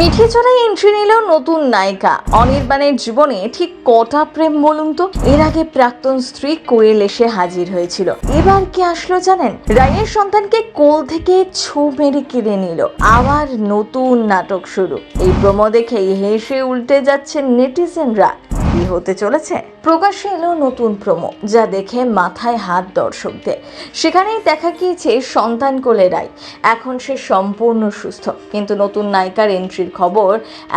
মিঠি চড়াই এন্ট্রি নিল নতুন নায়িকা। অনির্বাণের জীবনে ঠিক কটা প্রেম বলুন তো? এর আগে প্রাক্তন স্ত্রী কোয়েল এসে হাজির হয়েছিল। এবার কি আসলো জানেন? রায়ের সন্তানকে কোল থেকে ছু মেরে কেড়ে নিল। আবার নতুন নাটক শুরু। এই প্রমো দেখেই হেসে উল্টে যাচ্ছেন নেটিজেনরা। কি হতে চলেছে? প্রকাশ্যে এলো নতুন প্রোমো যা দেখে মাথায় হাত দর্শকদের। সেখানেই দেখা গিয়েছে সন্তান কোলে রায়। এখন সে সম্পূর্ণ সুস্থ, কিন্তু নতুন নায়িকার এন্ট্রির খবর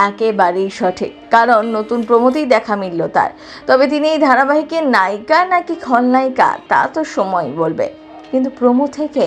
একেবারেই সঠিক, কারণ নতুন প্রমোতেই দেখা মিলল তার। তবে তিনি এই ধারাবাহিকের নায়িকা নাকি খলনায়িকা, তা তো সময় বলবে। কিন্তু প্রমো থেকে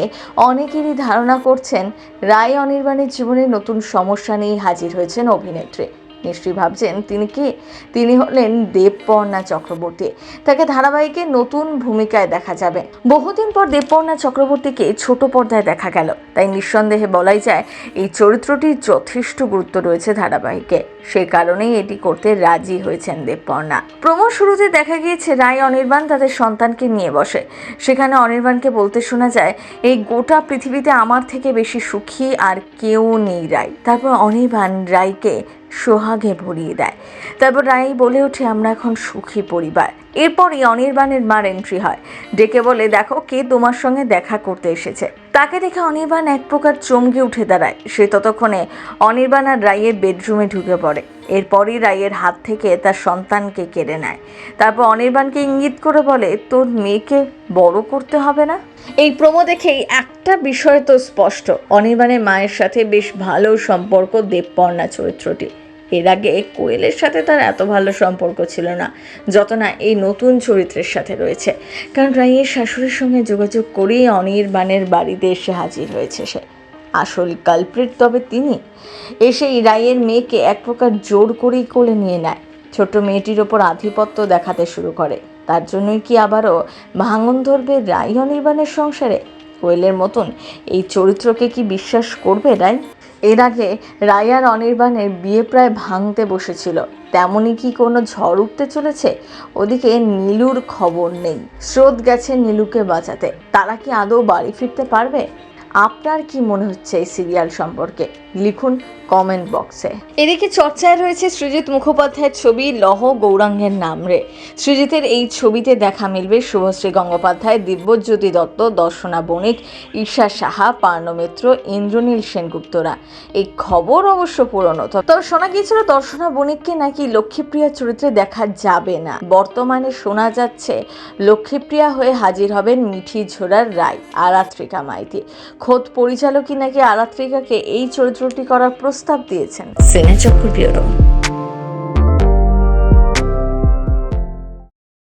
অনেকেরই ধারণা করছেন, রায় অনির্বাণের জীবনে নতুন সমস্যা নিয়ে হাজির হয়েছেন অভিনেত্রী। নিশ্চয়ই ভাবছেন তিনি কি? তিনি হলেন দেবপর্ণা চক্রবর্তী। তাকে ধারাবাহিকে নতুন ভূমিকায় দেখা যাবে। বহুদিন পর দেবপর্ণা চক্রবর্তীকে ছোট পর্দায় দেখা গেল। তাই নিঃসন্দেহে বলাই যায়, এই চরিত্রটির যথেষ্ট গুরুত্ব রয়েছে ধারাবাহিকে। সেই কারণেই এটি করতে রাজি হয়েছেন দেবপর্ণা। প্রমো শুরুতে দেখা গিয়েছে, রায় অনির্বাণ তাদের সন্তানকে নিয়ে বসে। সেখানে অনির্বাণকে বলতে শোনা যায়, এই গোটা পৃথিবীতে আমার থেকে বেশি সুখী আর কেউ নেই রায়। তারপর অনির্বাণ রায়কে সোহাগে ভরিয়ে দেয়। তারপর রায় বলে ওঠে, আমরা এখন সুখী পরিবার। এরপরই অনির্বাণের মার এন্ট্রি হয়। ডেকে বলে, দেখো কে তোমার সঙ্গে দেখা করতে এসেছে। তাকে দেখে অনির্বাণ এক প্রকার চমকে উঠে দাঁড়ায়। সে ততক্ষণে অনির্বাণ আর রায়ের বেডরুমে ঢুকে পড়ে। এরপরই রায়ের হাত থেকে তার সন্তানকে কেড়ে নেয়। তারপর অনির্বাণকে ইঙ্গিত করে বলে, তোর মেয়েকে বড় করতে হবে না? এই প্রমো দেখেই একটা বিষয় তো স্পষ্ট। অনির্বাণের মায়ের সাথে বেশ ভালো সম্পর্ক দেবপর্ণা চরিত্রটি এর আগে কোয়েলের সাথে তার এত ভালো সম্পর্ক ছিল না, যত না এই নতুন চরিত্রের সাথে রয়েছে। কারণ রাইয়ের শাশুড়ির সঙ্গে যোগাযোগ করেই অনির্বাণের বাড়িতে এসে হাজির হয়েছে সে। আসল কালপ্রিট তবে তিনি। এসেই রায়ের মেয়েকে এক প্রকার জোর করেই কোলে নিয়ে নেয়। ছোট্ট মেয়েটির ওপর আধিপত্য দেখাতে শুরু করে। তার জন্যই কি আবারও ভাঙন ধরবে রায় অনির্বাণের সংসারে? কোয়েলের মতন এই চরিত্রকে কি বিশ্বাস করবে রায়? এর আগে রায় আর অনির্বাণের বিয়ে প্রায় ভাঙতে বসেছিল। তেমনই কি কোনো ঝড় উঠতে চলেছে? ওদিকে নীলুর খবর নেই। স্রোত গেছে নীলুকে বাঁচাতে। তারা কি আদৌ বাড়ি ফিরতে পারবে? আপনার কি মনে হচ্ছে এই সিরিয়াল সম্পর্কে? লিখুন কমেন্ট বক্সে। এদিকে চর্চায় রয়েছে সৃজিত মুখোপাধ্যায়ের ছবি লহ গৌরাঙ্গের নাম রে। সৃজিতের এই ছবিতে দেখা মিলবে শুভশ্রী গঙ্গোপাধ্যায়, দিব্যজ্যোতি দত্ত, দর্শনা বণিক, ঈশা সাহা, পার্ণমিত্র, ইন্দ্রনীল সেনগুপ্তরা। এই খবর অবশ্য পুরনো। তবে শোনা গিয়েছিল দর্শনা বণিককে নাকি লক্ষ্মীপ্রিয়া চরিত্রে দেখা যাবে না। বর্তমানে শোনা যাচ্ছে, লক্ষ্মীপ্রিয়া হয়ে হাজির হবেন মিঠি ঝোড়ার রায়, আরাত্রিকা মাইতি। খোদ পরিচালকই নাকি আরাত্রিকাকে এই চরিত্রটি করার প্রস্তাব দিয়েছেন। সিনেচক্র ব্যুরো।